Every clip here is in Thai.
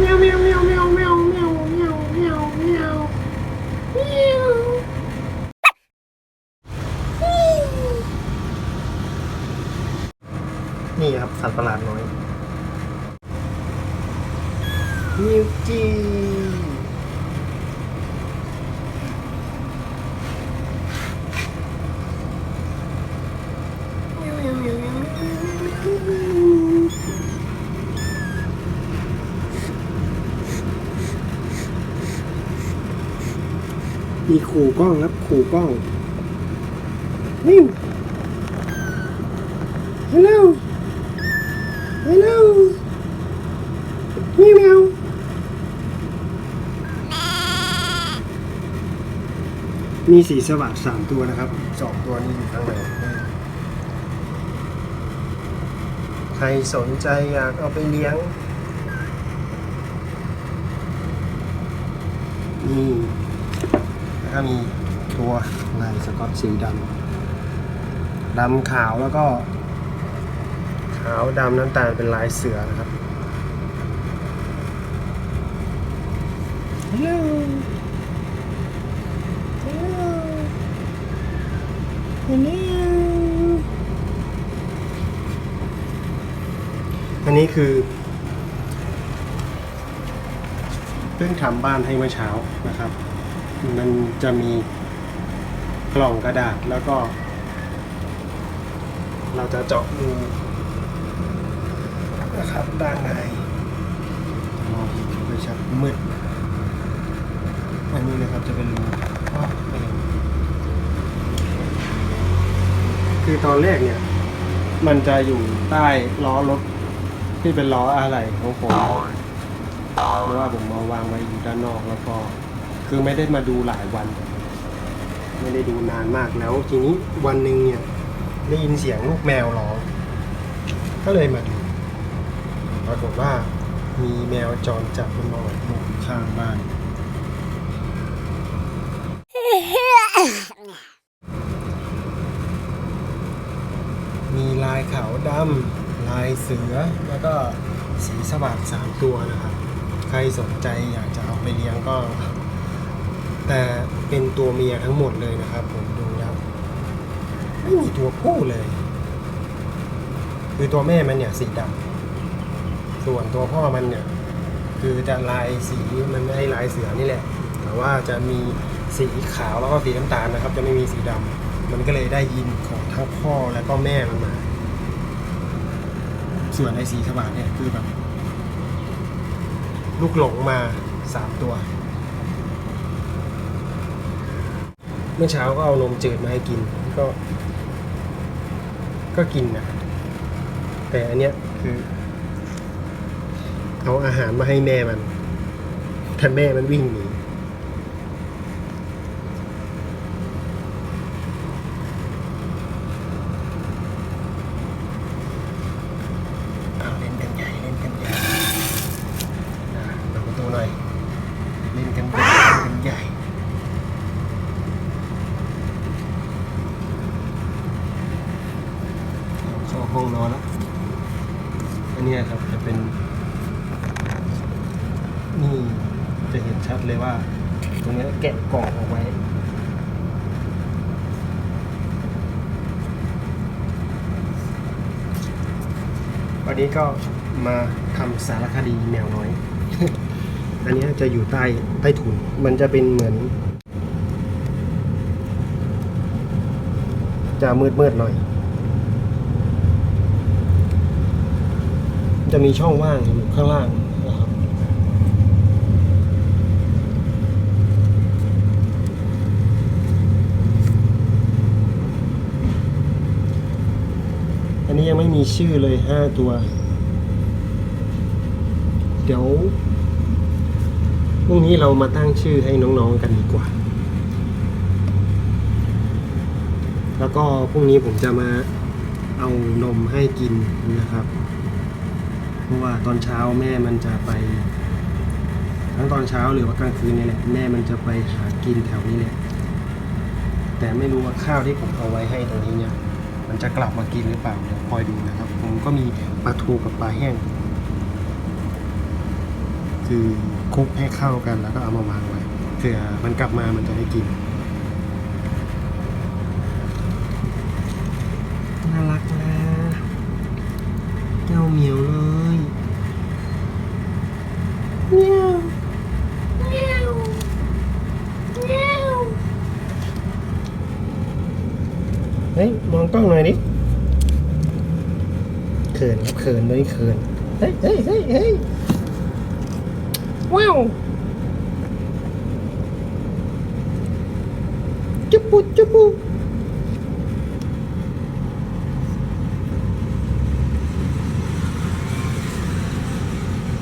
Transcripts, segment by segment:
แมวแมวแมวแมวแมวแมวแมวแมวแมวแมวนี่ครับสัตว์ประหลาดน้อยมิวจี มีขู่กล้องครับขู่กล้องนิว Hello Hello มิวมิวมีสีสวัสดสามตัวนะครับสองตัวนี้อยู่ข้างในใครสนใจอยากเอาไปเลี้ยงนี่ แล้วก็มีตัวลายสกอตสีดำดำขาวแล้วก็ ขาวดำน้ำตาลเป็นลายเสือนะครับ Hello Hello Hello อันนี้คือเพิ่งทำบ้านให้เมื่อเช้านะครับ มันจะมีกล่องกระดาษแล้วก็ เราจะเจาะรูนะครับด้านในมองเห็นไม่ชัดมืดอันนี้นะครับจะเป็นรูคือตอนแรกเนี่ย มันจะอยู่ใต้ล้อรถที่เป็นล้ออะไรของผมเพราะว่าผมเอาวางไว้อยู่ด้านนอกแล้วก็ คือไม่ได้มาดูหลายวัน ไม่ได้ดูนานมากแล้ว ทีนี้วันหนึ่งเนี่ยได้ยินเสียงลูกแมวร้อง ก็เลยมาดู ปรากฏว่ามีแมวจรจัดมันมาออกลูกข้างบ้าน มีลายขาวดำลายเสือแล้วก็สีสวัสดสามตัวนะครับ ใครสนใจอยากจะเอาไปเลี้ยงก็ แต่เป็นตัวเมียทั้งหมดเลยนะครับ ผมดูแล้วไม่มีตัวผู้เลย คือตัวแม่มันเนี่ยสีดำส่วนตัวพ่อมันเนี่ย คือจะลายสีมันไม่ให้ลายเสือนี่แหละ แต่ว่าจะมีสีขาวแล้วก็สีน้ำตาลนะครับ จะไม่มีสีดำมันก็เลยได้ยินของทั้งพ่อแล้วก็แม่มันมาส่วนไอ้สีสว่างเนี่ยคือแบบลูกหลงมาสามตัว เมื่อเช้าก็เอานมจืดมาให้กินก็ ก็กินนะแต่อันเนี้ยคือเอาอาหารมาให้แม่มันแต่แม่มันวิ่งหนีเอาเล่นกันใหญ่เล่นกันใหญ่อะเปิดประตูหน่อย เล่นกันใหญ่เล่นกันใหญ่ เข้าห้องนอนแล้ว อันเนี้ยครับจะเป็น นี่จะเห็นชัดเลยว่า ตรงนี้แกะกล่องออกไว้ วันนี้ก็มาทำสารคดีแมวน้อย อันนี้จะอยู่ใต้ใต้ถุน มันจะเป็นเหมือน จะมืดมืดๆหน่อยจะมีช่องว่างอยู่ข้างล่างนะครับ อันนี้ยังไม่มีชื่อเลยห้าตัว เดี๋ยวพรุ่งนี้เรามาตั้งชื่อให้น้องๆกันดีกว่า แล้วก็พรุ่งนี้ผมจะมาเอานมให้กินนะครับ เพราะว่าตอนเช้าแม่มันจะไป ทั้งตอนเช้าหรือว่ากลางคืนนี่แหละแม่มันจะไปหากินแถวนี้แหละแต่ไม่รู้ว่าข้าวที่ผมเอาไว้ให้ตรงนี้เนี่ย มันจะกลับมากินหรือเปล่าเดี๋ยวคอยดูนะครับ ผมก็มีปลาทูกับปลาแห้ง คือคลุกให้เข้ากันแล้วก็เอามาวางไว้เผื่อมันกลับมามันจะได้กิน น่ารักนะเจ้าเหมียวเลยเมียวเมียวเมียว เฮ้ยมองกล้องหน่อยดิเขินเขินไม่เขินเฮ้ยเฮ้ยเฮ้ยเฮ้ยว้าวจุ๊บปุ๊จุ๊บปุ๊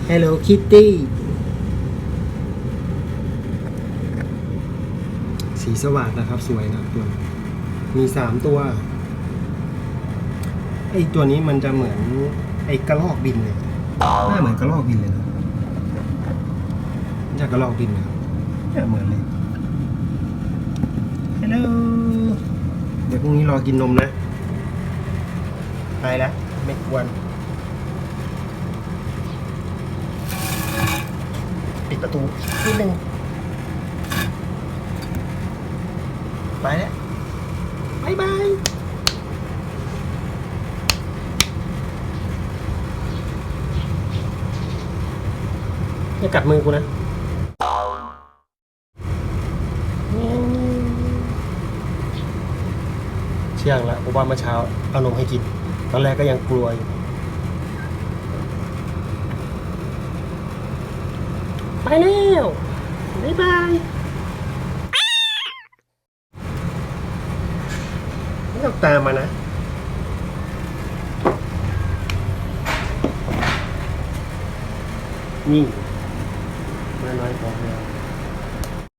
Hello Kitty สีสว่างนะครับ สวยนะตัวนี้ มีสามตัว ไอตัวนี้มันจะเหมือนไอกระรอกบินเลยหน้าเหมือนกระรอกบินเลยนะนี่จะกระรอกบินนะครับเนี่ยเหมือนเลย Hello เดี๋ยวพรุ่งนี้รอกินนมนะไปแล้วไม่กวนปิดประตูนิดนึงไปแล้ว บายบายอย่ากัดมือกูนะเชี่ยงแล้วผมว่าเมื่อเช้าเอานมให้กิน ตอนแรกก็ยังกลัวอยู่ไปแล้วบ๊ายบาย ไม่ต้องตามมานะนี่มาน้อยพอแล้ว